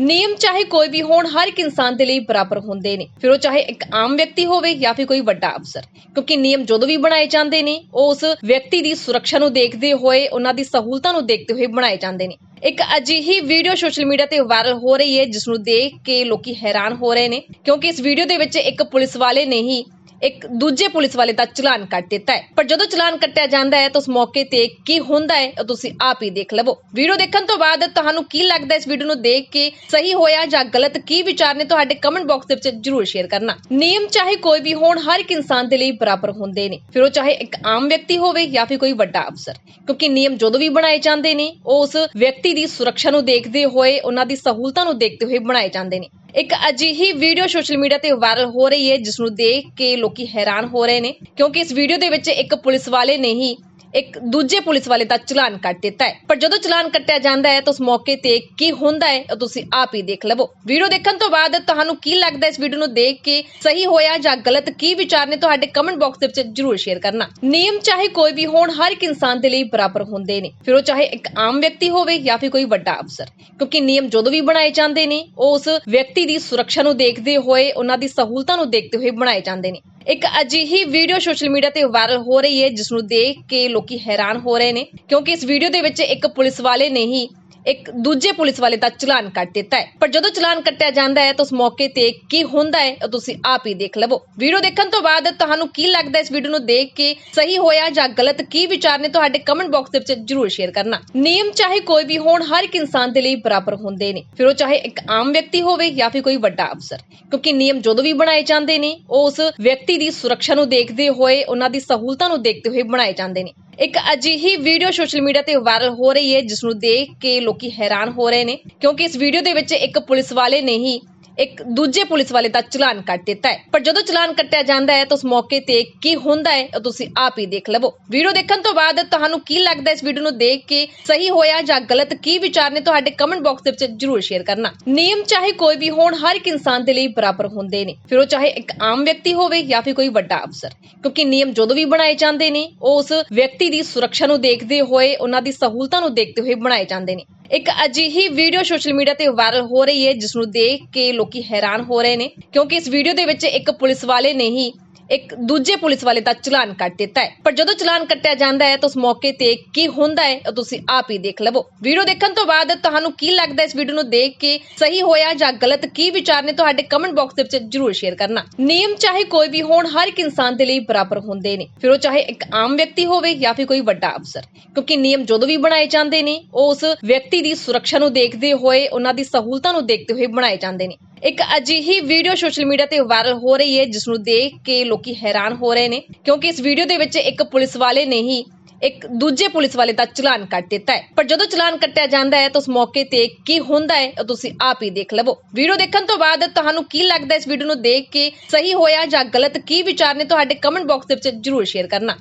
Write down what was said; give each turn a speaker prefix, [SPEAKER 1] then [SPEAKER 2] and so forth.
[SPEAKER 1] ਨਿਯਮ ਚਾਹੇ ਕੋਈ ਵੀ ਹੋਣ, ਹਰ ਇੱਕ ਇਨਸਾਨ ਦੇ ਲਈ ਬਰਾਬਰ ਹੁੰਦੇ ਨੇ। ਫਿਰ ਉਹ ਚਾਹੇ ਇੱਕ ਆਮ ਵਿਅਕਤੀ ਹੋਵੇ ਜਾਂ ਫਿਰ ਕੋਈ ਵੱਡਾ ਅਫਸਰ। ਕਿਉਂਕਿ ਨਿਯਮ ਜਦੋਂ ਵੀ ਬਣਾਏ ਜਾਂਦੇ ਨੇ, ਉਹ ਉਸ ਵਿਅਕਤੀ ਦੀ ਸੁਰੱਖਿਆ ਨੂੰ ਦੇਖਦੇ ਹੋਏ, ਉਹਨਾਂ ਦੀ ਸਹੂਲਤਾਂ ਨੂੰ ਦੇਖਦੇ ਹੋਏ ਬਣਾਏ ਜਾਂਦੇ ਨੇ। ਇੱਕ ਅਜਿਹੀ ਵੀਡੀਓ ਸੋਸ਼ਲ ਮੀਡੀਆ ਤੇ ਵਾਇਰਲ ਹੋ ਰਹੀ ਹੈ, ਜਿਸ ਨੂੰ ਦੇਖ ਕੇ ਲੋਕੀ ਹੈਰਾਨ ਹੋ ਰਹੇ ਨੇ। ਕਿਉਂਕਿ ਇਸ ਵੀਡੀਓ ਦੇ ਵਿੱਚ ਇੱਕ ਪੁਲਿਸ ਵਾਲੇ ਨੇ ਹੀ ਇੱਕ ਦੂਜੇ ਪੁਲਿਸ ਵਾਲੇ ਦਾ ਚਲਾਨ ਕੱਟ ਦਿੱਤਾ ਹੈ। ਪਰ ਜਦੋਂ ਚਲਾਨ ਕੱਟਿਆ ਜਾਂਦਾ ਹੈ ਤਾਂ ਉਸ ਮੌਕੇ ਤੇ ਕੀ ਹੁੰਦਾ ਹੈ, ਉਹ ਤੁਸੀਂ ਆਪ ਹੀ ਦੇਖ ਲਵੋ। ਵੀਡੀਓ ਦੇਖਣ ਤੋਂ ਬਾਅਦ ਤੁਹਾਨੂੰ ਕੀ ਲੱਗਦਾ ਇਸ ਵੀਡੀਓ ਨੂੰ ਦੇਖ ਕੇ ਸਹੀ ਹੋਇਆ ਜਾਂ ਗਲਤ? ਕੀ ਵਿਚਾਰ ਨੇ ਤੁਹਾਡੇ ਕਮੈਂਟ ਬਾਕਸ ਦੇ ਵਿੱਚ ਜਰੂਰ ਸ਼ੇਅਰ ਕਰਨਾ। ਨਿਯਮ ਚਾਹੇ ਕੋਈ ਵੀ ਹੋਣ, ਹਰ ਇੱਕ ਇਨਸਾਨ ਦੇ ਲਈ ਬਰਾਬਰ ਹੁੰਦੇ ਨੇ। ਫਿਰ ਉਹ ਚਾਹੇ ਇੱਕ ਆਮ ਵਿਅਕਤੀ ਹੋਵੇ ਜਾਂ ਫਿਰ ਕੋਈ ਵੱਡਾ ਅਫਸਰ। ਕਿਉਂਕਿ ਨਿਯਮ ਜਦੋਂ ਵੀ ਬਣਾਏ ਜਾਂਦੇ ਨੇ, ਉਹ ਉਸ ਵਿਅਕਤੀ ਦੀ ਸੁਰੱਖਿਆ ਨੂੰ ਦੇਖਦੇ ਹੋਏ, ਉਹਨਾਂ ਦੀ ਸਹੂਲਤਾਂ ਨੂੰ ਦੇਖਦੇ ਹੋਏ ਬਣਾਏ ਜਾਂਦੇ ਨੇ। ਇੱਕ ਅਜਿਹੀ ਵੀਡੀਓ ਸੋਸ਼ਲ ਮੀਡੀਆ ਤੇ ਵਾਇਰਲ ਹੋ ਰਹੀ ਹੈ ਜਿਸ ਨੂੰ ਦੇਖ ਕੇ ਲੋਕੀ ਹੈਰਾਨ ਹੋ ਰਹੇ ਨੇ, ਕਿਉਂਕਿ ਇਸ ਵੀਡੀਓ ਦੇ ਵਿੱਚ ਇੱਕ ਪੁਲਿਸ ਵਾਲੇ ਨੇ ਹੀ ਇੱਕ ਦੂਜੇ ਪੁਲਿਸ ਵਾਲੇ ਦਾ ਚਲਾਨ ਕੱਟ ਦਿੱਤਾ ਹੈ। ਪਰ ਜਦੋਂ ਚਲਾਨ ਕੱਟਿਆ ਜਾਂਦਾ ਹੈ ਤਾਂ ਉਸ ਮੌਕੇ ਤੇ ਕੀ ਹੁੰਦਾ ਹੈ, ਉਹ ਤੁਸੀਂ ਆਪ ਹੀ ਦੇਖ ਲਵੋ। ਵੀਡੀਓ ਦੇਖਣ ਤੋਂ ਬਾਅਦ ਤੁਹਾਨੂੰ ਕੀ ਲੱਗਦਾ ਇਸ ਵੀਡੀਓ ਨੂੰ ਦੇਖ ਕੇ ਸਹੀ ਹੋਇਆ ਜਾਂ ਗਲਤ, ਕੀ ਵਿਚਾਰ ਨੇ ਤੁਹਾਡੇ ਕਮੈਂਟ ਬਾਕਸ ਦੇ ਵਿੱਚ ਜਰੂਰ ਸ਼ੇਅਰ ਕਰਨਾ। ਨਿਯਮ ਚਾਹੇ ਕੋਈ ਵੀ ਹੋਣ, ਹਰ ਇੱਕ ਇਨਸਾਨ ਦੇ ਲਈ ਬਰਾਬਰ ਹੁੰਦੇ ਨੇ। ਫਿਰ ਉਹ ਚਾਹੇ ਇੱਕ ਆਮ ਵਿਅਕਤੀ ਹੋਵੇ ਜਾਂ ਫਿਰ ਕੋਈ ਵੱਡਾ ਅਫਸਰ। ਕਿਉਂਕਿ ਨਿਯਮ ਜਦੋਂ ਵੀ ਬਣਾਏ ਜਾਂਦੇ ਨੇ, ਉਹ ਉਸ ਵਿਅਕਤੀ ਦੀ ਸੁਰੱਖਿਆ ਨੂੰ ਦੇਖਦੇ ਹੋਏ, ਉਹਨਾਂ ਦੀ ਸਹੂਲਤਾਂ ਨੂੰ ਦੇਖਦੇ ਹੋਏ ਬਣਾਏ ਜਾਂਦੇ ਨੇ। ਇੱਕ ਅਜਿਹੀ ਵੀਡੀਓ ਸੋਸ਼ਲ ਮੀਡੀਆ ਤੇ ਵਾਇਰਲ ਹੋ ਰਹੀ ਹੈ ਜਿਸ ਨੂੰ ਦੇਖ ਕੇ ਲੋਕੀ ਹੈਰਾਨ ਹੋ ਰਹੇ ਨੇ, ਕਿਉਂਕਿ ਇਸ ਵੀਡੀਓ ਦੇ ਵਿੱਚ ਇੱਕ ਪੁਲਿਸ ਵਾਲੇ ਨੇ ਹੀ ਇੱਕ ਦੂਜੇ ਪੁਲਿਸ ਵਾਲੇ ਦਾ ਚਲਾਨ ਕੱਟ ਦਿੱਤਾ ਹੈ। ਪਰ ਜਦੋਂ ਚਲਾਨ ਕੱਟਿਆ ਜਾਂਦਾ ਹੈ ਤਾਂ ਉਸ ਮੌਕੇ ਤੇ ਕੀ ਹੁੰਦਾ ਹੈ, ਉਹ ਤੁਸੀਂ ਆਪ ਹੀ ਦੇਖ ਲਵੋ। ਵੀਡੀਓ ਦੇਖਣ ਤੋਂ ਬਾਅਦ ਤੁਹਾਨੂੰ ਕੀ ਲੱਗਦਾ ਇਸ ਵੀਡੀਓ ਨੂੰ ਦੇਖ ਕੇ ਸਹੀ ਹੋਇਆ ਜਾਂ ਗਲਤ? ਕੀ ਵਿਚਾਰ ਨੇ ਤੁਹਾਡੇ ਕਮੈਂਟ ਬਾਕਸ ਦੇ ਵਿੱਚ ਜਰੂਰ ਸ਼ੇਅਰ ਕਰਨਾ। ਨਿਯਮ ਚਾਹੇ ਕੋਈ ਵੀ ਹੋਣ, ਹਰ ਇੱਕ ਇਨਸਾਨ ਦੇ ਲਈ ਬਰਾਬਰ ਹੁੰਦੇ ਨੇ। ਫਿਰ ਉਹ ਚਾਹੇ ਇੱਕ ਆਮ ਵਿਅਕਤੀ ਹੋਵੇ ਜਾਂ ਫਿਰ ਕੋਈ ਵੱਡਾ ਅਫਸਰ। ਕਿਉਂਕਿ ਨਿਯਮ ਜਦੋਂ ਵੀ ਬਣਾਏ ਜਾਂਦੇ ਨੇ, ਉਹ ਉਸ ਵਿਅਕਤੀ ਦੀ ਸੁਰੱਖਿਆ ਨੂੰ ਦੇਖਦੇ ਹੋਏ, ਉਹਨਾਂ ਦੀ ਸਹੂਲਤਾਂ ਨੂੰ ਦੇਖਦੇ ਹੋਏ ਬਣਾਏ ਜਾਂਦੇ ਨੇ। ਇੱਕ ਅਜਿਹੀ ਵੀਡੀਓ ਸੋਸ਼ਲ ਮੀਡੀਆ ਤੇ ਵਾਇਰਲ ਹੋ ਰਹੀ ਹੈ ਜਿਸ ਨੂੰ ਦੇਖ ਕੇ ਲੋਕੀ ਹੈਰਾਨ ਹੋ ਰਹੇ ਨੇ, ਕਿਉਂਕਿ ਇਸ ਵੀਡੀਓ ਦੇ ਵਿੱਚ ਇੱਕ ਪੁਲਿਸ ਵਾਲੇ ਨੇ ਹੀ ਇੱਕ ਦੂਜੇ ਪੁਲਿਸ ਵਾਲੇ ਦਾ ਚਲਾਨ ਕੱਟ ਦਿੱਤਾ ਹੈ। ਪਰ ਜਦੋਂ ਚਲਾਨ ਕੱਟਿਆ ਜਾਂਦਾ ਹੈ ਤਾਂ ਉਸ ਮੌਕੇ ਤੇ ਕੀ ਹੁੰਦਾ ਹੈ, ਉਹ ਤੁਸੀਂ ਆਪ ਹੀ ਦੇਖ ਲਵੋ। ਵੀਡੀਓ ਦੇਖਣ ਤੋਂ ਬਾਅਦ ਤੁਹਾਨੂੰ ਕੀ ਲੱਗਦਾ ਇਸ ਵੀਡੀਓ ਨੂੰ ਦੇਖ ਕੇ ਸਹੀ ਹੋਇਆ ਜਾਂ ਗਲਤ? ਕੀ ਵਿਚਾਰ ਨੇ ਤੁਹਾਡੇ ਕਮੈਂਟ ਬਾਕਸ ਦੇ ਵਿੱਚ ਜਰੂਰ ਸ਼ੇਅਰ ਕਰਨਾ। ਨਿਯਮ ਚਾਹੇ ਕੋਈ ਵੀ ਹੋਣ, ਹਰ ਇੱਕ ਇਨਸਾਨ ਦੇ ਲਈ ਬਰਾਬਰ ਹੁੰਦੇ ਨੇ। ਫਿਰ ਉਹ ਚਾਹੇ ਇੱਕ ਆਮ ਵਿਅਕਤੀ ਹੋਵੇ ਜਾਂ ਫਿਰ ਕੋਈ ਵੱਡਾ ਅਫਸਰ। ਕਿਉਂਕਿ ਨਿਯਮ ਜਦੋਂ ਵੀ ਬਣਾਏ ਜਾਂਦੇ ਨੇ, ਉਹ ਉਸ ਵਿਅਕਤੀ ਦੀ ਸੁਰੱਖਿਆ ਨੂੰ ਦੇਖਦੇ ਹੋਏ, ਉਹਨਾਂ ਦੀ ਸਹੂਲਤਾਂ ਨੂੰ ਦੇਖਦੇ ਹੋਏ ਬਣਾਏ ਜਾਂਦੇ ਨੇ। ਇੱਕ ਅਜਿਹੀ ਵੀਡੀਓ ਸੋਸ਼ਲ ਮੀਡੀਆ ਤੇ ਵਾਇਰਲ ਹੋ ਰਹੀ ਹੈ ਜਿਸ ਨੂੰ ਦੇਖ ਕੇ ਲੋਕੀ ਹੈਰਾਨ ਹੋ ਰਹੇ ਨੇ, ਕਿਉਂਕਿ ਇਸ ਵੀਡੀਓ ਦੇ ਵਿੱਚ ਇੱਕ ਪੁਲਿਸ ਵਾਲੇ ਨੇ ਹੀ ਇੱਕ ਦੂਜੇ ਪੁਲਿਸ ਵਾਲੇ ਦਾ ਚਲਾਨ ਕੱਟ ਦਿੱਤਾ ਹੈ। ਪਰ ਜਦੋਂ ਚਲਾਨ ਕੱਟਿਆ ਜਾਂਦਾ ਹੈ ਤਾਂ ਉਸ ਮੌਕੇ ਤੇ ਕੀ ਹੁੰਦਾ ਹੈ, ਉਹ ਤੁਸੀਂ ਆਪ ਹੀ ਦੇਖ ਲਵੋ। ਵੀਡੀਓ ਦੇਖਣ ਤੋਂ ਬਾਅਦ ਤੁਹਾਨੂੰ ਕੀ ਲੱਗਦਾ ਇਸ ਵੀਡੀਓ ਨੂੰ ਦੇਖ ਕੇ ਸਹੀ ਹੋਇਆ ਜਾਂ ਗਲਤ, ਕੀ ਵਿਚਾਰ ਨੇ ਤੁਹਾਡੇ ਕਮੈਂਟ ਬਾਕਸ ਦੇ ਵਿੱਚ ਜਰੂਰ ਸ਼ੇਅਰ ਕਰਨਾ। ਨਿਯਮ ਚਾਹੇ ਕੋਈ ਵੀ ਹੋਣ, ਹਰ ਇੱਕ ਇਨਸਾਨ ਦੇ ਲਈ ਬਰਾਬਰ ਹੁੰਦੇ ਨੇ। ਫਿਰ ਉਹ ਚਾਹੇ ਇੱਕ ਆਮ ਵਿਅਕਤੀ ਹੋਵੇ ਜਾਂ ਫਿਰ ਕੋਈ ਵੱਡਾ ਅਫਸਰ। ਕਿਉਂਕਿ ਨਿਯਮ ਜਦੋਂ ਵੀ ਬਣਾਏ ਜਾਂਦੇ ਨੇ, ਉਹ ਉਸ ਵਿਅਕਤੀ ਦੀ ਸੁਰੱਖਿਆ ਨੂੰ ਦੇਖਦੇ ਹੋਏ, ਉਹਨਾਂ ਦੀ ਸਹੂਲਤਾਂ ਨੂੰ ਦੇਖਦੇ ਹੋਏ ਬਣਾਏ ਜਾਂਦੇ ਨੇ। ਇੱਕ ਅਜਿਹੀ ਵੀਡੀਓ ਸੋਸ਼ਲ ਮੀਡੀਆ ਤੇ ਵਾਇਰਲ ਹੋ ਰਹੀ ਹੈ ਜਿਸ ਨੂੰ ਦੇਖ ਕੇ ਲੋਕੀ ਹੈਰਾਨ ਹੋ ਰਹੇ ਨੇ, ਕਿਉਂਕਿ ਇਸ ਵੀਡੀਓ ਦੇ ਵਿੱਚ ਇੱਕ ਪੁਲਿਸ ਵਾਲੇ ਨੇ ਹੀ ਇੱਕ ਦੂਜੇ ਪੁਲਿਸ ਵਾਲੇ ਦਾ ਚਲਾਨ ਕੱਟ ਦਿੱਤਾ ਹੈ। ਪਰ ਜਦੋਂ ਚਲਾਨ ਕੱਟਿਆ ਜਾਂਦਾ ਹੈ, ਤਾਂ ਉਸ ਮੌਕੇ ਤੇ ਕੀ ਹੁੰਦਾ ਹੈ, ਉਹ ਤੁਸੀਂ ਆਪ ਹੀ ਦੇਖ ਲਵੋ। ਵੀਡੀਓ ਦੇਖਣ ਤੋਂ ਬਾਅਦ ਤੁਹਾਨੂੰ ਕੀ ਲੱਗਦਾ ਇਸ ਵੀਡੀਓ ਨੂੰ ਦੇਖ ਕੇ ਸਹੀ ਹੋਇਆ ਜਾਂ ਗਲਤ, ਕੀ ਵਿਚਾਰ ਨੇ, ਤੁਹਾਡੇ ਕਮੈਂਟ ਬਾਕਸ ਦੇ ਵਿੱਚ ਜਰੂਰ ਸ਼ੇਅਰ ਕਰਨਾ।